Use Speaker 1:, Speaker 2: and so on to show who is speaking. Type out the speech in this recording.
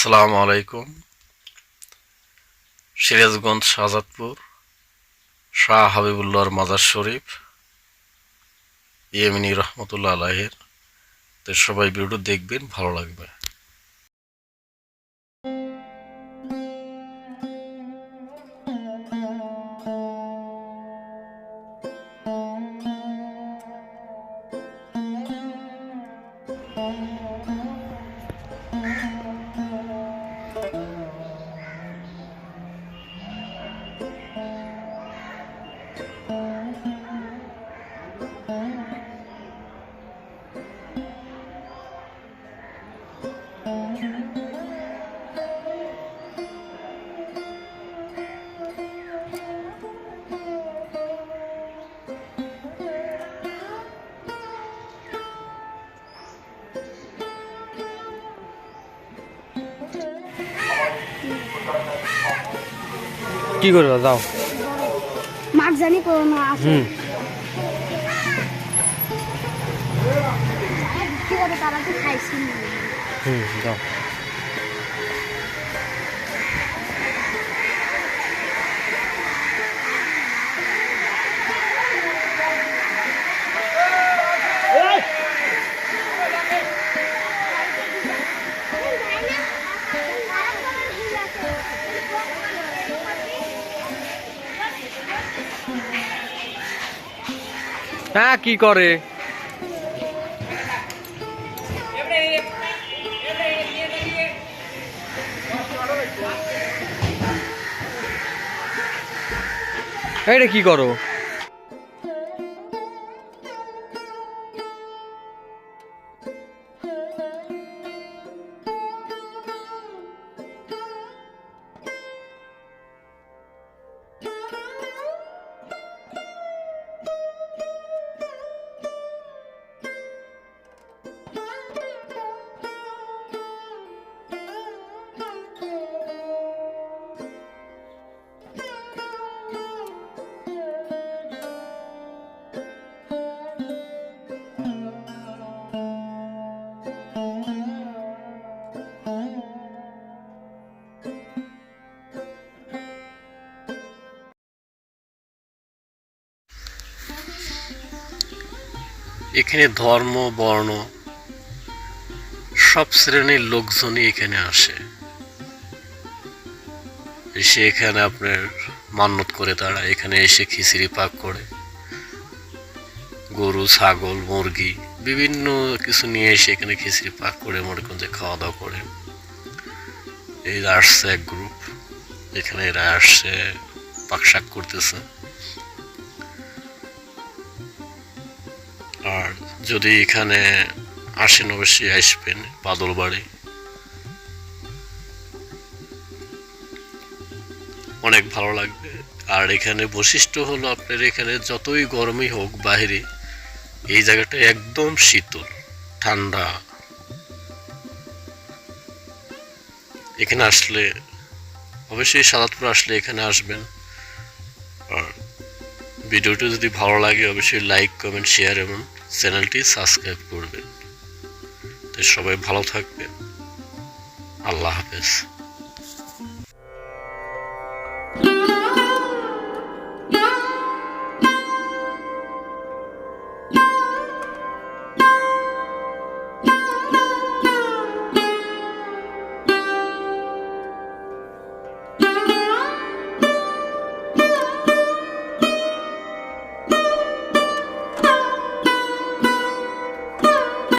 Speaker 1: আসসালামু আলাইকুম। সিরাজগঞ্জ শাহজাদপুর, শাহ হাবিবুল্লাহর মাজার শরীফ, ইয়েমিনী রহমতুল্লাহ আলাহের তো সবাই ভিডিও দেখবেন, ভালো লাগবে।
Speaker 2: কি করব যাও।
Speaker 3: মাছ জানি কোনো আছে। করে তারা তো খাইছি
Speaker 2: হুম যাও। হ্যাঁ কি করে? এইটা কি করো?
Speaker 1: এখানে ধর্ম, বর্ণ সব শ্রেণির লোকজনই এখানে আসে। এসে এখানে আপনার মান্যত করে তারা এখানে এসে খিচুড়ি পাক করে। গরু, ছাগল, মুরগি বিভিন্ন কিছু নিয়ে এসে এখানে খিচুড়ি পাক করে মনে করেন যে খাওয়া দাওয়া করে। এই আসছে এক গ্রুপ এখানে এরা আসছে পাক শাক করতেছে। যদি এখানে আসেন অবশ্যই আসবেন বাদল বাড়ি অনেক ভালো লাগবে। আর এখানে বৈশিষ্ট্য হলো আপনার এখানে যতই গরমই হোক বাহিরে এই জায়গাটা একদম শীতল, ঠান্ডা। এখানে আসলে অবশ্যই সাদাতপুর আসলে এখানে আসবেন। ভিডিওটি যদি ভালো লাগে, অবশ্যই লাইক কমেন্ট শেয়ার এবং চ্যানেলটি সাবস্ক্রাইব করবেন। তো সবাই ভালো থাকবেন। আল্লাহ হাফেজ।